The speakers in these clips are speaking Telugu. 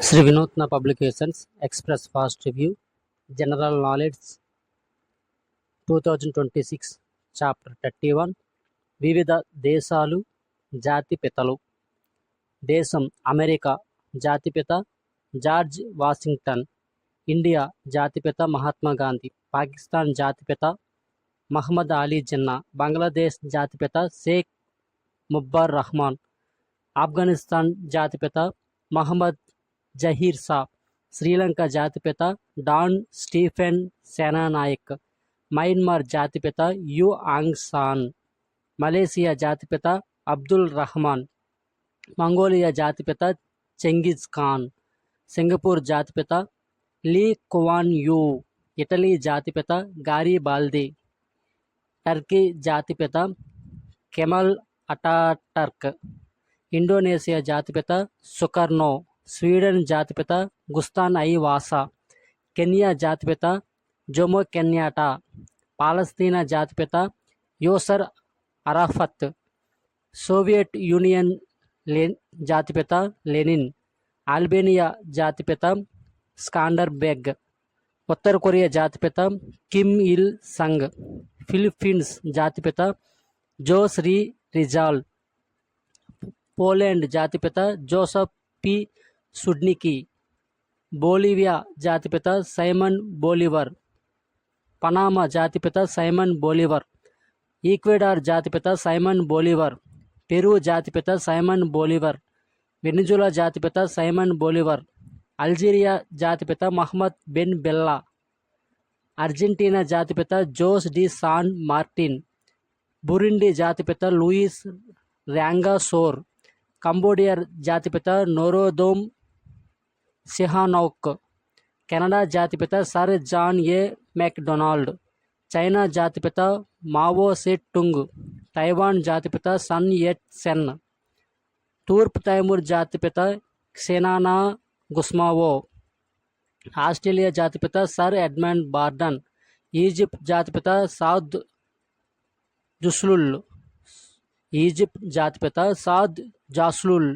Sri Vinutna publications express fast review general knowledge two thousand twenty six chapter thirty one వివిధ దేశాలు జాతిపితలు దేశం అమెరికా జాతిపిత జార్జ్ వాషింగ్టన్ ఇండియా జాతిపిత మహాత్మా గాంధీ పాకిస్తాన్ జాతిపిత మహమ్మద్ అలీ జిన్నా బంగ్లాదేశ్ జాతిపిత షేక్ ముబ్బర్ రహమాన్ ఆఫ్ఘనిస్తాన్ జాతిపిత మహమ్మద్ జహీర్ సా శ్రీలంక జాతిపిత డాన్ స్టీఫెన్ సేనానాయక్ మయన్మార్ జాతిపిత యు ఆంగ్ సాన్ మలేసియా జాతిపిత అబ్దుల్ రహమాన్ మంగోలియా జాతిపిత చెంగిజ్ ఖాన్ సింగపూర్ జాతిపిత లీ కువాన్ యూ ఇటలీ జాతిపిత గారిబాల్ది టర్కీ జాతిపిత కెమల్ అటాటర్క్ ఇండోనేషియా జాతిపిత సుకర్నో స్వీడన్ జాతిపిత గుస్తాన్ ఐ వాసా కెన్యా జాతిపిత జోమో కెన్యాటా పాలస్తీనా జాతిపిత యోసర్ అరాఫత్ సోవియట్ యూనియన్ లే జాతిపిత లెనిన్ ఆల్బేనియా జాతిపిత స్కాండర్ బెగ్ ఉత్తర కొరియా జాతిపిత కిమ్ ఇల్ సంగ్ ఫిలిప్పీన్స్ జాతిపిత జోస్రీ రిజాల్ పోలాండ్ జాతిపిత జోసఫ్ పి సుడ్నికి బోలివియా జాతిపిత సైమన్ బోలివర్ పనామా జాతిపిత సైమన్ బోలివర్ ఈక్వెడార్ జాతిపిత సైమన్ బోలివర్ పెరు జాతిపిత సైమన్ బోలివర్ వెనిజులా జాతిపిత సైమన్ బోలివర్ అల్జీరియా జాతిపిత మహమ్మద్ బెన్ బెల్లా అర్జెంటీనా జాతిపిత Jose de San Martin Burundi జాతిపిత లూయిస్ ర్యాంగా సోర్ కంబోడియా జాతిపిత నోరోదోమ్ సిహానౌక్ కెనడా జాతిపిత Sir John A Macdonald China జాతిపిత మావో సే టుంగ్ తైవాన్ జాతిపిత సన్ ఎట్ సెన్ తూర్పు తైమూర్ జాతిపిత క్సెనానా గుస్మావో ఆస్ట్రేలియా జాతిపిత సర్ ఎడ్మండ్ బార్డన్ ఈజిప్ట్ జాతిపిత సాద్ జుస్లుల్ ఈజిప్ట్ జాతిపిత సాద్ జాస్లుల్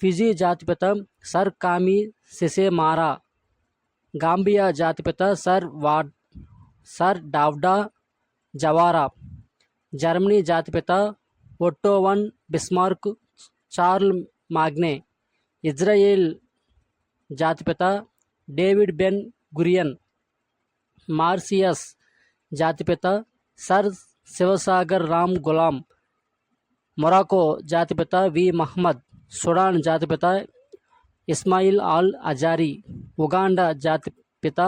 ఫిజీ జాతిపిత సర్ కామి సెసెమారా గాంబియా జాతిపిత సర్ వాడ్ సర్ డావ్డా జవారా జర్మనీ జాతిపిత Otto von Bismarck Charlemagne Israel జాతిపిత డేవిడ్ బెన్ గురియన్ మార్సియస్ జాతిపిత సర్ శివసాగర్ రామ్ గులాం మొరాకో జాతిపిత వి మహమ్మద్ సుడాన్ జాతిపిత ఇస్మాయిల్ ఆల్ అజారీ ఉగాండా జాతిపిత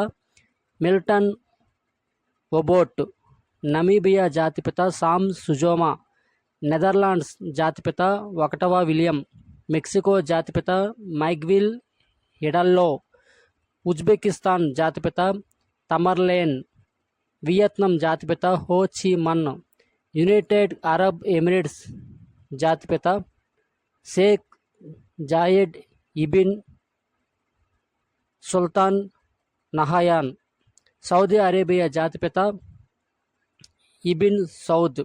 మిల్టన్ ఒబోట్ నమీబియా జాతిపిత సామ్ సుజోమా నెదర్లాండ్స్ జాతిపిత ఒకటవ విలియం మెక్సికో జాతిపిత మైగ్విల్ హిడల్లో ఉజ్బెకిస్తాన్ జాతిపిత తమర్లేన్ వియత్నాం జాతిపిత హో చి మన్ యునైటెడ్ అరబ్ ఎమిరేట్స్ జాతిపిత Sheikh Zayed ibn Sultan Nahyan Saudi Arabia జాతిపిత ఇబిన్ సౌద్